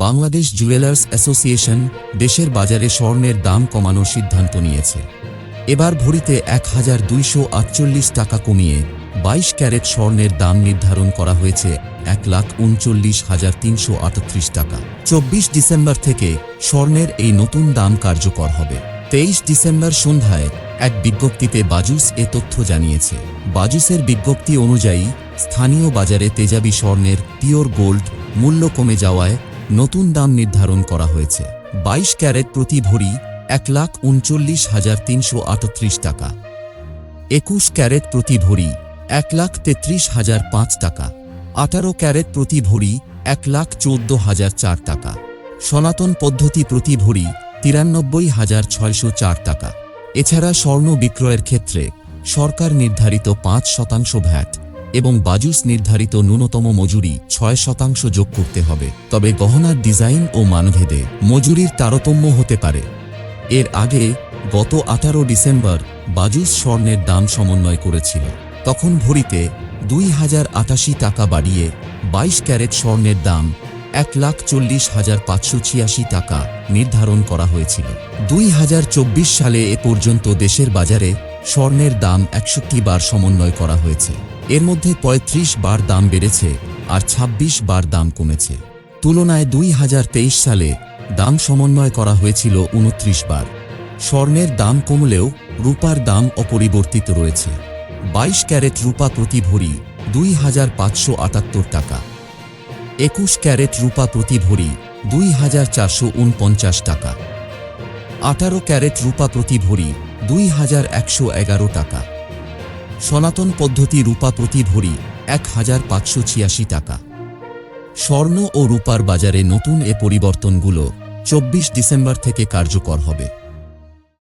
Bangladesh jewellers association দেশের বাজারে স্বর্ণের দাম কমানোর সিদ্ধান্ত নিয়েছে। এবার ভরিতে এক হাজার দুইশো আটচল্লিশ টাকা কমিয়ে বাইশ ক্যারেট স্বর্ণের দাম নির্ধারণ করা হয়েছে এক লাখ উনচল্লিশ হাজার তিনশো আটত্রিশ টাকা। চব্বিশ ডিসেম্বর থেকে স্বর্ণের এই নতুন দাম কার্যকর হবে। তেইশ ডিসেম্বর সন্ধ্যায় এক বিজ্ঞপ্তিতে বাজুস এ তথ্য জানিয়েছে। বাজুসের বিজ্ঞপ্তি অনুযায়ী স্থানীয় বাজারে তেজাবি স্বর্ণের পিওর গোল্ড মূল্য কমে যাওয়ায় নতুন দাম নির্ধারণ করা হয়েছে। বাইশ ক্যারেট প্রতি ভরি এক লাখ উনচল্লিশ হাজার তিনশো আটত্রিশ টাকা। একুশ ক্যারেট প্রতি ভরি এক লাখ তেত্রিশ হাজার পাঁচ টাকা। আঠারো ক্যারেট প্রতি ভরি এক লাখ চোদ্দ হাজার চার টাকা। সনাতন পদ্ধতি প্রতি ভরি তিরানব্বই হাজার ছয়শো চার টাকা। এছাড়া স্বর্ণ বিক্রয়ের ক্ষেত্রে সরকার নির্ধারিত পাঁচ শতাংশ ভ্যাট। এবং বাজুস নির্ধারিত ন্যূনতম মজুরি ছয় শতাংশ যোগ করতে হবে। তবে গহনার ডিজাইন ও মানভেদে মজুরির তারতম্য হতে পারে। এর আগে গত আঠারো ডিসেম্বর বাজুস স্বর্ণের দাম সমন্বয় করেছিল। তখন ভরিতে দুই হাজার আটাশি টাকা বাড়িয়ে বাইশ ক্যারেট স্বর্ণের দাম এক লাখ চল্লিশ হাজার পাঁচশো ছিয়াশি টাকা নির্ধারণ করা হয়েছিল। দুই হাজার চব্বিশ সালে এ পর্যন্ত দেশের বাজারে স্বর্ণের দাম একষট্টি বার সমন্বয় করা হয়েছে। এর মধ্যে ৩৫ বার দাম বেড়েছে আর ২৬ বার দাম কমেছে। তুলনায় দুই হাজার তেইশ সালে দাম সমন্বয় করা হয়েছিল উনত্রিশ বার। স্বর্ণের দাম কমলেও রূপার দাম অপরিবর্তিত রয়েছে। বাইশ ক্যারেট রূপা প্রতি ভরি দুই হাজার পাঁচশো আটাত্তর টাকা। একুশ ক্যারেট রূপা প্রতি ভরি দুই হাজার চারশো উনপঞ্চাশ টাকা। আঠারো ক্যারেট রূপা প্রতি ভরি দুই হাজার একশো এগারো টাকা। সনাতন পদ্ধতি রূপা প্রতি ভরি এক হাজার পাঁচশো ছিয়াশি টাকা। স্বর্ণ ও রূপার বাজারে নতুন এ পরিবর্তনগুলো চব্বিশ ডিসেম্বর থেকে কার্যকর হবে।